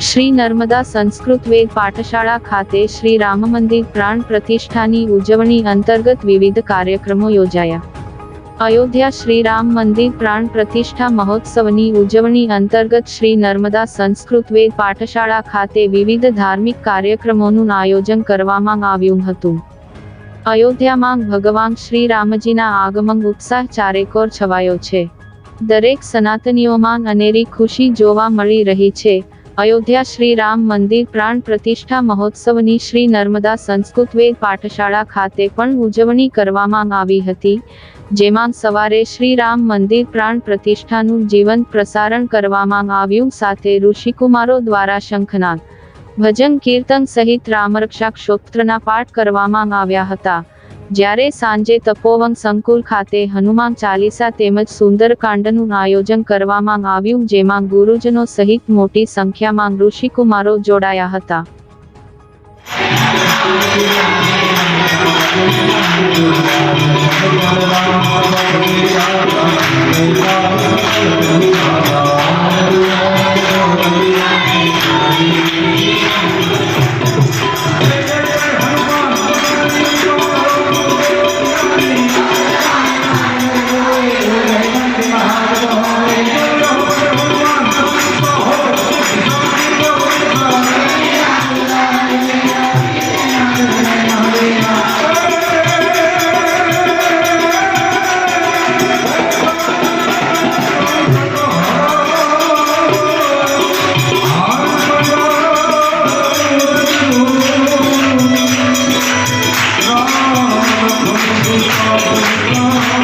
શ્રી નર્મદા સંસ્કૃત વેદ પાઠશાળા ખાતે શ્રી રામ મંદિર પ્રાણ પ્રતિષ્ઠાની ઉજવણી અંતર્ગત વિવિધ કાર્યક્રમો યોજાયા. અયોધ્યા શ્રી રામ મંદિર પ્રાણ પ્રતિષ્ઠા મહોત્સવની ઉજવણી અંતર્ગત શ્રી નર્મદા સંસ્કૃત વેદ પાઠશાળા ખાતે વિવિધ ધાર્મિક કાર્યક્રમોનું આયોજન કરવામાં આવ્યું હતું. અયોધ્યામાં ભગવાન શ્રી રામજીના આગમન ઉત્સાહ ચારેકોર છવાયો છે. દરેક સનાતનીઓમાં અનેરી ખુશી જોવા મળી રહી છે. અયોધ્યા શ્રી રામ મંદિર પ્રાણ પ્રતિષ્ઠા મહોત્સવની શ્રી નર્મદા સંસ્કૃત વેદ પાઠશાળા ખાતે પણ ઉજવણી કરવામાં આવી હતી, જેમાં સવારે શ્રી રામ મંદિર પ્રાણ પ્રતિષ્ઠાનું જીવંત પ્રસારણ કરવામાં આવ્યું સાથે ઋષિકુમારો દ્વારા શંખનાદ ભજન કીર્તન સહિત રામરક્ષા ક્ષોત્રના પાઠ કરવામાં આવ્યા હતા. જ્યારે સાંજે તપોવન સંકુલ ખાતે હનુમાન ચાલીસા તેમજ સુંદરકાંડનું આયોજન કરવામાં આવ્યું, જેમાં ગુરુજનો સહિત મોટી સંખ્યામાં ઋષિકુમારો જોડાયા હતા. Oh, oh, oh.